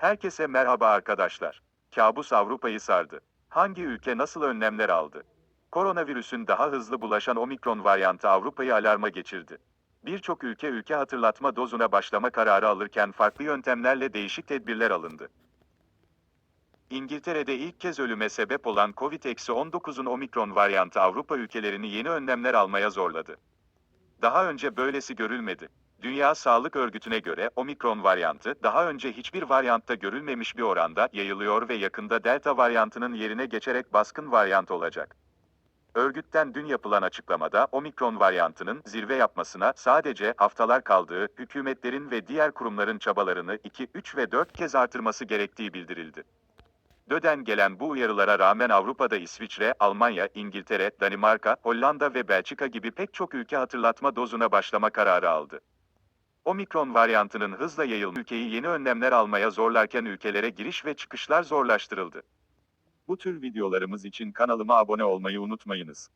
Herkese merhaba arkadaşlar. Kabus Avrupa'yı sardı. Hangi ülke nasıl önlemler aldı? Koronavirüsün daha hızlı bulaşan omikron varyantı Avrupa'yı alarma geçirdi. Birçok ülke ülke hatırlatma dozuna başlama kararı alırken farklı yöntemlerle değişik tedbirler alındı. İngiltere'de ilk kez ölüme sebep olan COVID-19'un omikron varyantı Avrupa ülkelerini yeni önlemler almaya zorladı. Daha önce böylesi görülmedi. Dünya Sağlık Örgütü'ne göre omikron varyantı daha önce hiçbir varyantta görülmemiş bir oranda yayılıyor ve yakında delta varyantının yerine geçerek baskın varyant olacak. Örgütten dün yapılan açıklamada omikron varyantının zirve yapmasına sadece haftalar kaldığı, hükümetlerin ve diğer kurumların çabalarını 2, 3 ve 4 kez artırması gerektiği bildirildi. DÖD'den gelen bu uyarılara rağmen Avrupa'da İsviçre, Almanya, İngiltere, Danimarka, Hollanda ve Belçika gibi pek çok ülke hatırlatma dozuna başlama kararı aldı. Omikron varyantının hızla yayılması ülkeyi yeni önlemler almaya zorlarken ülkelere giriş ve çıkışlar zorlaştırıldı. Bu tür videolarımız için kanalıma abone olmayı unutmayınız.